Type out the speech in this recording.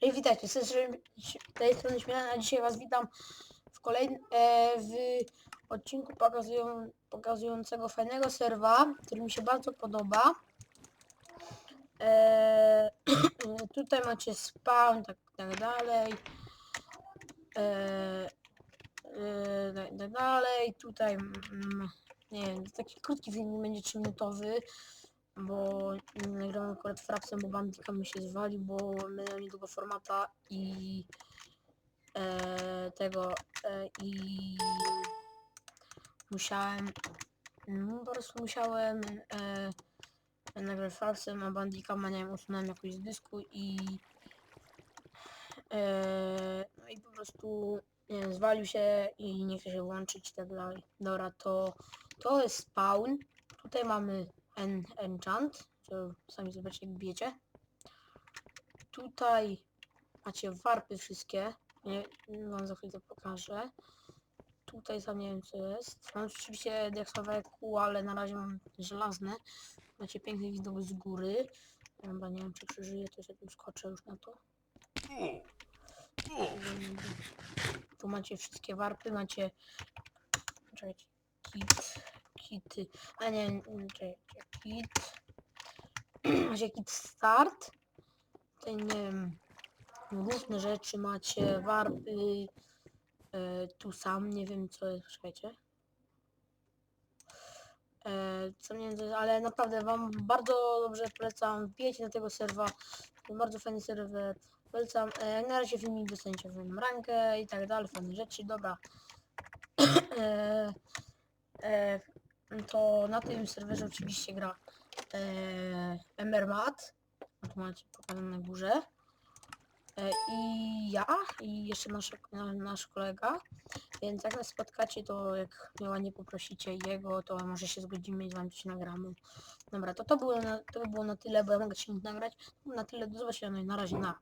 Cześć, witajcie, z tej- strony Śmiana, dzisiaj was witam w kolejnym, e, w odcinku pokazują, pokazującego fajnego serwa, który mi się bardzo podoba. E, tutaj macie spawn, tak, tak dalej. E, e, tak, tak dalej, tutaj, mm, nie wiem, taki krótki film będzie 3 minutowy bo mm, nagrałem akurat frapsem, bo Bandika mi się zwalił, bo miałem niedługo formata i e, tego e, i musiałem mm, po prostu musiałem e, nagrać frapsem, a Bandika nie wiem, usunąłem jakoś z dysku i e, no i po prostu nie zwalił się i nie chce się włączyć i tak dalej. Dobra, to to jest spawn. Tutaj mamy en, enchant, co sami zobaczycie jak bijecie. Tutaj macie warpy wszystkie. Nie, wam za chwilę to pokażę. Tutaj sam nie wiem co jest. Mam oczywiście deksowe kół, ale na razie mam żelazne. Macie piękny widok z góry. Chyba nie wiem czy przeżyję, to sobie tu skoczę już na to. Tu macie wszystkie warpy, macie... Czekajcie, kity, a nie, czekajcie, kit, macie kit start, tutaj nie wiem, różne rzeczy macie, warpy, e, tu sam, nie wiem co jest, czekajcie. E, co nie wiem, ale naprawdę wam bardzo dobrze polecam, wbijecie na tego serwa, bardzo fajny serwer, polecam, e, na razie filmik dostaniecie w rankę i tak dalej, fajne rzeczy, dobra. e, e, to na tym serwerze oczywiście gra e, Emermat, tu macie pokazane na górze. E, I ja, i jeszcze nasz, na- nasz kolega. Więc jak nas spotkacie, to jak mnie ładnie poprosicie jego, to może się zgodzimy i z wami coś nagramy. Dobra, to to było na, to by było na tyle, bo ja mogę się nic nagrać. Na tyle, do zobaczenia, no i na razie, na